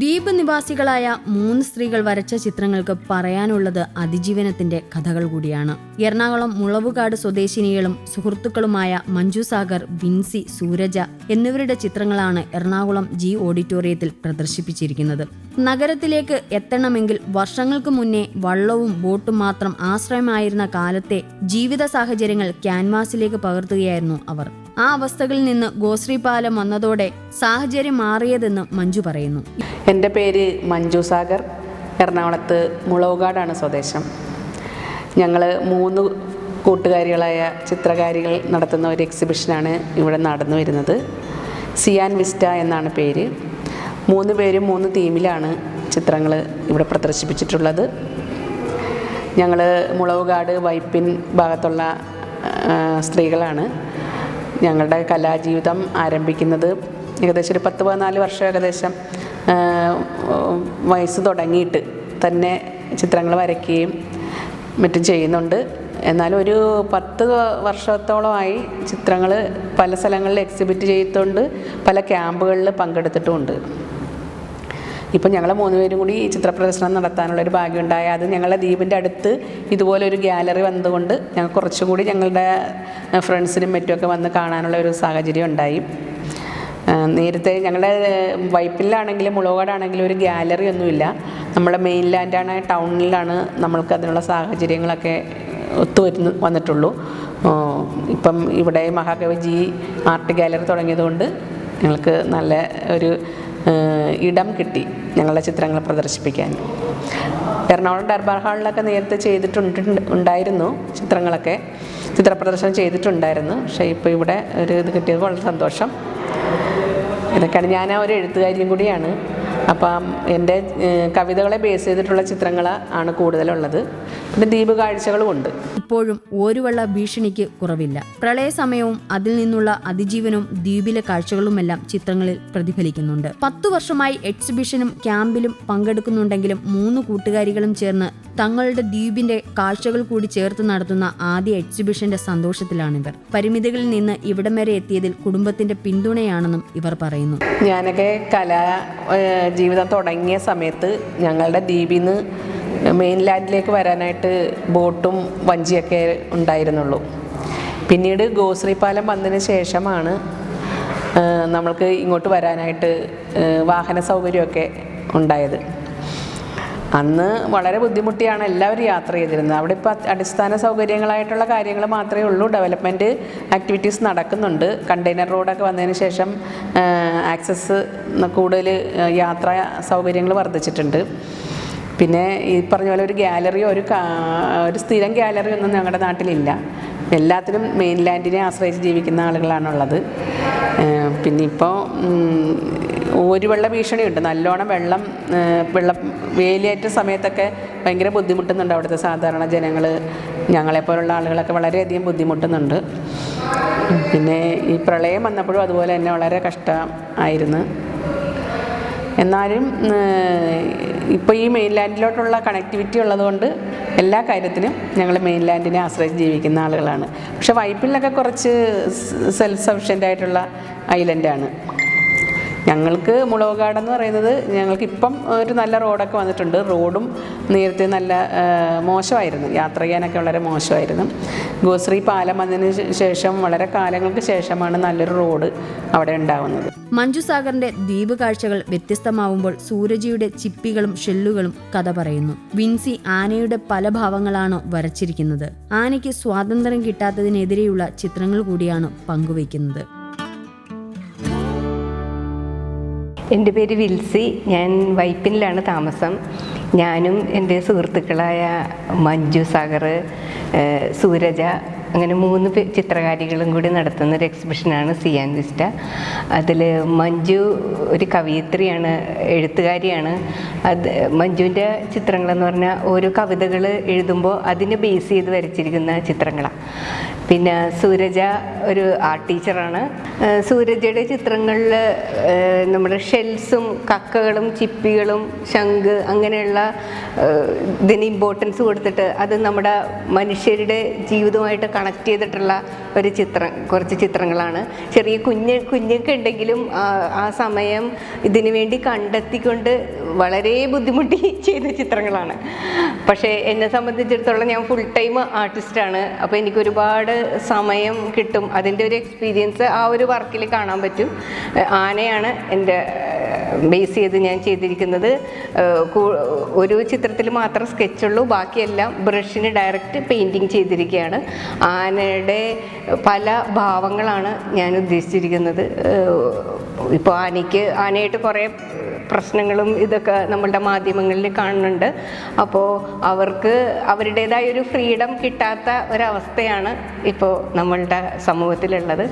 ദ്വീപ് നിവാസികളായ മൂന്ന് സ്ത്രീകൾ വരച്ച ചിത്രങ്ങൾക്ക് പറയാനുള്ളത് അതിജീവനത്തിന്റെ കഥകൾ കൂടിയാണ്. എറണാകുളം മുളവുകാട് സ്വദേശിനികളും സുഹൃത്തുക്കളുമായ മഞ്ജു സാഗർ വിൻസി സൂരജ എന്നിവരുടെ ചിത്രങ്ങളാണ് എറണാകുളം ജി ഓഡിറ്റോറിയത്തിൽ പ്രദർശിപ്പിച്ചിരിക്കുന്നത്. നഗരത്തിലേക്ക് എത്തണമെങ്കിൽ വർഷങ്ങൾക്ക് മുന്നേ വള്ളവും ബോട്ടും മാത്രം ആശ്രയമായിരുന്ന കാലത്തെ ജീവിത സാഹചര്യങ്ങൾ ക്യാൻവാസിലേക്ക് പകർത്തുകയായിരുന്നു അവർ. ആ അവസ്ഥകളിൽ നിന്ന് ഗോശ്രീ പാലം വന്നതോടെ സാഹചര്യം മാറിയതെന്ന് മഞ്ജു പറയുന്നു. എന്റെ പേര് മഞ്ജു സാഗർ. എറണാകുളത്ത് മുളവുകാടാണ് സ്വദേശം. ഞങ്ങൾ മൂന്ന് കൂട്ടുകാരികളായ ചിത്രകാരികൾ നടത്തുന്ന ഒരു എക്സിബിഷനാണ് ഇവിടെ നടന്നു വരുന്നത്. സിയാൻ വിസ്റ്റ എന്നാണ് പേര്. മൂന്ന് പേരും മൂന്ന് തീമിലാണ് ചിത്രങ്ങൾ ഇവിടെ പ്രദർശിപ്പിച്ചിട്ടുള്ളത്. ഞങ്ങൾ മുളവുകാട് വൈപ്പിൻ ഭാഗത്തുള്ള സ്ത്രീകളാണ്. ഞങ്ങളുടെ കലാജീവിതം ആരംഭിക്കുന്നത് ഏകദേശം ഒരു പത്ത് പതിനാല് വർഷം ഏകദേശം വയസ്സ് തുടങ്ങിയിട്ട് തന്നെ ചിത്രങ്ങൾ വരയ്ക്കുകയും മറ്റും ചെയ്യുന്നുണ്ട്. എന്നാലും ഒരു പത്ത് വർഷത്തോളമായി ചിത്രങ്ങൾ പല സ്ഥലങ്ങളിൽ എക്സിബിറ്റ് ചെയ്തിട്ടുണ്ട് പല ക്യാമ്പുകളിൽ പങ്കെടുത്തിട്ടുമുണ്ട്. ഇപ്പം ഞങ്ങൾ മൂന്നുപേരും കൂടി ചിത്രപ്രദർശനം നടത്താനുള്ളൊരു ഭാഗ്യമുണ്ടായി. അത് ഞങ്ങളുടെ ദ്വീപിന്റെ അടുത്ത് ഇതുപോലെ ഒരു ഗാലറി വന്നതുകൊണ്ട് ഞങ്ങൾ കുറച്ചും കൂടി ഞങ്ങളുടെ ഫ്രണ്ട്സിനും മറ്റുമൊക്കെ വന്ന് കാണാനുള്ള ഒരു സാഹചര്യം ഉണ്ടായി. നേരത്തെ ഞങ്ങളുടെ വൈപ്പിലാണെങ്കിലും മുളകാടാണെങ്കിലും ഒരു ഗാലറി ഒന്നുമില്ല. നമ്മുടെ മെയിൻ ലാൻഡാണ് ടൗണിലാണ് നമ്മൾക്ക് അതിനുള്ള സാഹചര്യങ്ങളൊക്കെ ഒത്തുവരുന്നു വന്നിട്ടുള്ളൂ. ഇപ്പം ഇവിടെ മഹാകവി ജി ആർട്ട് ഗാലറി തുടങ്ങിയതുകൊണ്ട് ഞങ്ങൾക്ക് നല്ല ഒരു ഇടം കിട്ടി ഞങ്ങളുടെ ചിത്രങ്ങൾ പ്രദർശിപ്പിക്കാൻ. എറണാകുളം ഡർബാർ ഹാളിലൊക്കെ നേരത്തെ ചെയ്തിട്ടുണ്ട് ഉണ്ടായിരുന്നു ചിത്രങ്ങളൊക്കെ. ചിത്രപ്രദർശനം ചെയ്തിട്ടുണ്ടായിരുന്നു. പക്ഷേ ഇപ്പോൾ ഇവിടെ ഒരു ഇത് കിട്ടിയത് വളരെ സന്തോഷം. ഇതൊക്കെയാണ്. ഞാൻ ഒരു എഴുത്തുകാരിയും കൂടിയാണ്. അപ്പം എന്റെ കവിതകളെ ബേസ് ചെയ്തിട്ടുള്ള ചിത്രങ്ങൾ ആണ് കൂടുതലുള്ളത്. പിന്നെ ദ്വീപ് കാഴ്ചകളും ഉണ്ട്. ഇപ്പോഴും ഓരുവള്ള ഭീഷണിക്ക് കുറവില്ല. പ്രളയ സമയവും അതിൽ നിന്നുള്ള അതിജീവനവും ദ്വീപിലെ കാഴ്ചകളുമെല്ലാം ചിത്രങ്ങളിൽ പ്രതിഫലിക്കുന്നുണ്ട്. പത്തു വർഷമായി എക്സിബിഷനും ക്യാമ്പിലും പങ്കെടുക്കുന്നുണ്ടെങ്കിലും മൂന്ന് കൂട്ടുകാരികളും ചേർന്ന് തങ്ങളുടെ ദ്വീപിന്റെ കാഴ്ചകൾ കൂടി ചേർത്ത് നടത്തുന്ന ആദ്യ എക്സിബിഷന്റെ സന്തോഷത്തിലാണിവർ. പരിമിതികളിൽ നിന്ന് ഇവിടം വരെ എത്തിയതിൽ കുടുംബത്തിന്റെ പിന്തുണയാണെന്നും ഇവർ പറയുന്നു. ഞാനൊക്കെ കലാ ജീവിതം തുടങ്ങിയ സമയത്ത് ഞങ്ങളുടെ ദ്വീപിൽ നിന്ന് മെയിൻലാൻഡിലേക്ക് വരാനായിട്ട് ബോട്ടും വഞ്ചിയൊക്കെ ഉണ്ടായിരുന്നുള്ളൂ. പിന്നീട് ഗോശ്രീ പാലം വന്നതിന് ശേഷമാണ് നമ്മൾക്ക് ഇങ്ങോട്ട് വരാനായിട്ട് വാഹന സൗകര്യമൊക്കെ ഉണ്ടായത്. അന്ന് വളരെ ബുദ്ധിമുട്ടിയാണ് എല്ലാവരും യാത്ര ചെയ്തിരുന്നത്. അവിടെ ഇപ്പോൾ അടിസ്ഥാന സൗകര്യങ്ങളായിട്ടുള്ള കാര്യങ്ങൾ മാത്രമേ ഉള്ളൂ. ഡെവലപ്മെന്റ് ആക്ടിവിറ്റീസ് നടക്കുന്നുണ്ട്. കണ്ടെയ്നർ റോഡൊക്കെ വന്നതിന് ശേഷം ആക്സസ് കൂടുതൽ യാത്രാ സൗകര്യങ്ങൾ വർദ്ധിച്ചിട്ടുണ്ട്. പിന്നെ ഈ പറഞ്ഞ പോലെ ഒരു ഗാലറിയോ ഒരു ഒരു സ്ഥിരം ഗാലറി ഒന്നും ഞങ്ങളുടെ നാട്ടിലില്ല. എല്ലാത്തിനും മെയിൻലാൻഡിനെ ആശ്രയിച്ച് ജീവിക്കുന്ന ആളുകളാണുള്ളത്. പിന്നെ ഇപ്പോൾ ഒരു വെള്ള ഭീഷണിയുണ്ട്. നല്ലോണം വെള്ളം വെള്ളം വേലിയേറ്റ സമയത്തൊക്കെ ഭയങ്കര ബുദ്ധിമുട്ടുന്നുണ്ട് അവിടുത്തെ സാധാരണ ജനങ്ങൾ ഞങ്ങളെപ്പോലുള്ള ആളുകളൊക്കെ വളരെയധികം ബുദ്ധിമുട്ടുന്നുണ്ട്. പിന്നെ ഈ പ്രളയം വന്നപ്പോഴും അതുപോലെ തന്നെ വളരെ കഷ്ടം ആയിരുന്നു. എന്നാലും ഇപ്പോൾ ഈ മെയിൻലാൻഡിലോട്ടുള്ള കണക്ടിവിറ്റി ഉള്ളതുകൊണ്ട് എല്ലാ കാര്യത്തിനും ഞങ്ങൾ മെയിൻലാൻഡിനെ ആശ്രയിച്ച് ജീവിക്കുന്ന ആളുകളാണ്. പക്ഷെ വൈപ്പിലൊക്കെ കുറച്ച് സെൽഫ് സഫിഷ്യന്റ് ആയിട്ടുള്ള ഐലൻഡാണ് ഞങ്ങൾക്ക് മുളവുകാട് എന്ന് പറയുന്നത് ഞങ്ങൾക്ക് ഇപ്പം ഒരു നല്ല റോഡൊക്കെ വന്നിട്ടുണ്ട്. റോഡും നേരത്തെ നല്ല മോശമായിരുന്നു. യാത്ര ചെയ്യാനൊക്കെ വളരെ മോശമായിരുന്നു. ഗോശ്രീ പാലം വന്നതിന് ശേഷം വളരെ കാലങ്ങൾക്ക് ശേഷമാണ് നല്ലൊരു റോഡ് അവിടെ ഉണ്ടാവുന്നത്. മഞ്ജു സാഗറിന്റെ ദ്വീപ് കാഴ്ചകൾ വ്യത്യസ്തമാവുമ്പോൾ സൂരജിയുടെ ചിപ്പികളും ഷെല്ലുകളും കഥ പറയുന്നു. വിൻസി ആനയുടെ പല ഭാവങ്ങളാണ് വരച്ചിരിക്കുന്നത്. ആനയ്ക്ക് സ്വാതന്ത്ര്യം കിട്ടാത്തതിനെതിരെയുള്ള ചിത്രങ്ങൾ കൂടിയാണ് പങ്കുവയ്ക്കുന്നത്. എന്റെ പേര് വിൽസി. ഞാൻ വൈപ്പിനിലാണ് താമസം. ഞാനും എന്റെ സുഹൃത്തുക്കളായ മഞ്ജു സാഗർ സൂരജ അങ്ങനെ മൂന്ന് ചിത്രകാരികളും കൂടി നടത്തുന്ന ഒരു എക്സിബിഷനാണ് സിയാൻ വിസ്റ്റ. അതിൽ മഞ്ജു ഒരു കവയിത്രിയാണ് എഴുത്തുകാരിയാണ്. അത് മഞ്ജുവിന്റെ ചിത്രങ്ങളെന്ന് പറഞ്ഞാൽ ഓരോ കവിതകൾ എഴുതുമ്പോൾ അതിനെ ബേസ് ചെയ്ത് വരച്ചിരിക്കുന്ന ചിത്രങ്ങളാണ് പിന്നെ സൂരജ ഒരു ആർട്ട് ടീച്ചറാണ് സൂരജയുടെ ചിത്രങ്ങളിൽ നമ്മുടെ ഷെൽസും കക്കകളും ചിപ്പികളും ശംഖ് അങ്ങനെയുള്ള ഇതിന് ഇമ്പോർട്ടൻസ് കൊടുത്തിട്ട് അത് നമ്മുടെ മനുഷ്യരുടെ ജീവിതമായിട്ട് കണക്ട് ചെയ്തിട്ടുള്ള ഒരു ചിത്രം കുറച്ച് ചിത്രങ്ങളാണ്. ചെറിയ കുഞ്ഞ് കുഞ്ഞൊക്കെ ഉണ്ടെങ്കിലും ആ, സമയം ഇതിനു വേണ്ടി കണ്ടെത്തിക്കൊണ്ട് വളരെ ബുദ്ധിമുട്ടി ചെയ്ത ചിത്രങ്ങളാണ്. പക്ഷേ എന്നെ സംബന്ധിച്ചിടത്തോളം ഞാൻ ഫുൾ ടൈം ആർട്ടിസ്റ്റാണ് അപ്പോൾ എനിക്ക് ഒരുപാട് സമയം കിട്ടും. അതിന്റെ ഒരു എക്സ്പീരിയൻസ് ആ ഒരു വർക്കിൽ കാണാൻ പറ്റും. ആനയാണ് എന്റെ ബേസ് ചെയ്ത് ഞാൻ ചെയ്തിരിക്കുന്നത് ഒരു ചിത്രത്തിൽ മാത്രം സ്കെച്ചുള്ളൂ ബാക്കിയെല്ലാം ബ്രഷിന് ഡയറക്റ്റ് പെയിന്റിങ് ചെയ്തിരിക്കുകയാണ്. ആനയുടെ പല ഭാവങ്ങളാണ് ഞാൻ ഉദ്ദേശിച്ചിരിക്കുന്നത്. ഇപ്പോൾ ആനയ്ക്ക് ആനയായിട്ട് കുറേ പ്രശ്നങ്ങളും ഇതൊക്കെ നമ്മളുടെ മാധ്യമങ്ങളിൽ കാണുന്നുണ്ട്. അപ്പോൾ അവർക്ക് അവരുടേതായ ഒരു ഫ്രീഡം കിട്ടാത്ത ഒരവസ്ഥയാണ് ഇപ്പോൾ നമ്മളുടെ സമൂഹത്തിലുള്ളത്.